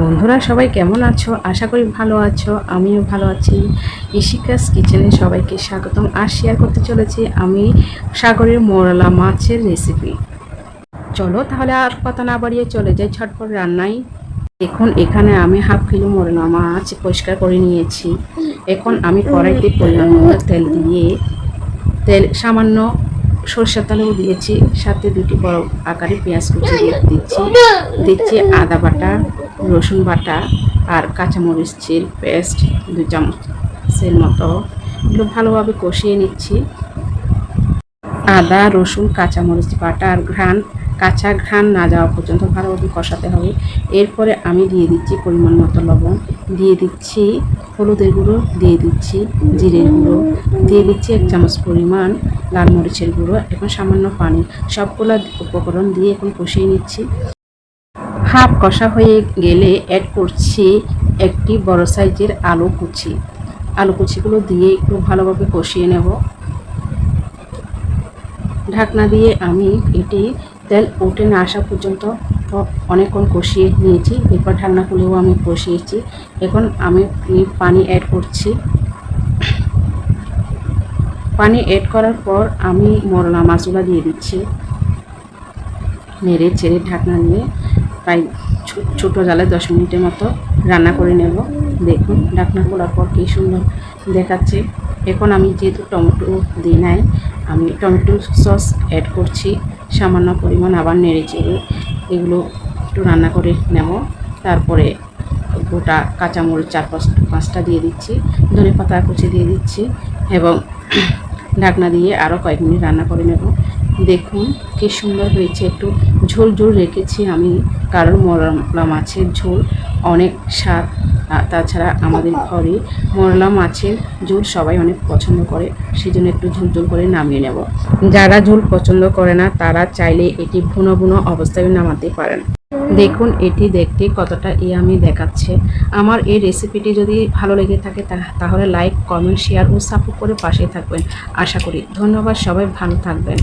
বন্ধুরা, সবাই কেমন আছো? আশা করি ভালো আছো, আমিও ভালো আছি। ইশিকাস কিচেনে সবাইকে স্বাগতম। আর শেয়ার করতে চলেছি আমি সাগরের মোরলা মাছের রেসিপি চলো তাহলে আর কথা না বাড়িয়ে চলে যাই ছটপট রান্নায়। এখন এখানে আমি হাফ কিলো মোরলা মাছ পরিষ্কার করে নিয়েছি। এখন আমি কড়াইতে পরিমাণ মতো তেল দিয়ে তেল, সামান্য সরষের তেলও দিয়েছি, সাথে দুটি বড় আকারে পেঁয়াজ কুচি দিচ্ছি। দিচ্ছি আদা বাটা, রসুন বাটা আর কাঁচামরিচের পেস্ট দু চামচের মতো। এগুলো ভালোভাবে কষিয়ে নিচ্ছি। আদা, রসুন, কাঁচামরিচ বাটা আর ঘ্রাণ কাঁচা ঘ্রাণ না যাওয়া পর্যন্ত ভালোভাবে কষাতে হবে। এরপরে আমি দিয়ে দিচ্ছি পরিমাণ মতো লবণ। দিয়ে দিচ্ছি হলুদের গুঁড়ো, দিয়ে দিচ্ছি জিরের গুঁড়ো, দিয়ে দিচ্ছি এক চামচ পরিমাণ লাল মরিচের গুঁড়ো, এখন সামান্য পানি। সবগুলো উপকরণ দিয়ে এখন কষিয়ে নিচ্ছি। হাফ কষা হয়ে গেলে অ্যাড করছি একটি বড় সাইজের আলু কুচি। আলু কুচিগুলো দিয়ে একটু ভালোভাবে কষিয়ে নেব। ঢাকনা দিয়ে আমি এটি তেল উঠে না আসা পর্যন্ত অনেকক্ষণ কষিয়ে নিয়েছি। এরপর ঢাকনা খুলেও আমি কষিয়েছি এখন আমি পানি অ্যাড করছি। পানি অ্যাড করার পর আমি মরলা মাছগুলো দিয়ে দিচ্ছি। নেড়ে ছেড়ে ঢাকনা দিয়ে প্রায় ছোটো জালে দশ মিনিটের মতো রান্না করে নেব। দেখুন ঢাকনা খোলার পর কী সুন্দর দেখাচ্ছে। এখন আমি যেহেতু টমেটো দিই নাই আমি টমেটো সস অ্যাড করছি, সামান্য পরিমাণ আবার নেড়ে চেড়ে এগুলো একটু রান্না করে নেব। তারপরে গোটা কাঁচামরিচ চার পাঁচ, পাঁচটা দিয়ে দিচ্ছি, ধনে পাতা কুচি দিয়ে দিচ্ছি এবং ঢাকনা দিয়ে আরও কয়েক মিনিট রান্না করে নেব। দেখুন কি সুন্দর হয়েছে, একটু ঝোল ঝোল রেখেছি আমি কারণ মরলা মাছের ঝোল অনেক স্বাদ। তাছাড়া আমাদের ঘরে মরলা, মাছের ঝোল সবাই অনেক পছন্দ করে সেই জন্য একটু ঝোল ঝোল করে নামিয়ে নেব। যারা ঝোল পছন্দ করে না, তারা চাইলে এটি ভুনো ভুনো অবস্থায় নামাতে পারেন। দেখুন, এটি দেখতে কতটা ইয়ামি দেখাচ্ছে। আমার এই রেসিপিটি যদি ভালো লেগে থাকে তাহলে লাইক, কমেন্ট, শেয়ার ও সাপোর্ট করে পাশে থাকবেন। আশা করি ধন্যবাদ, সবাই ভালো থাকবেন।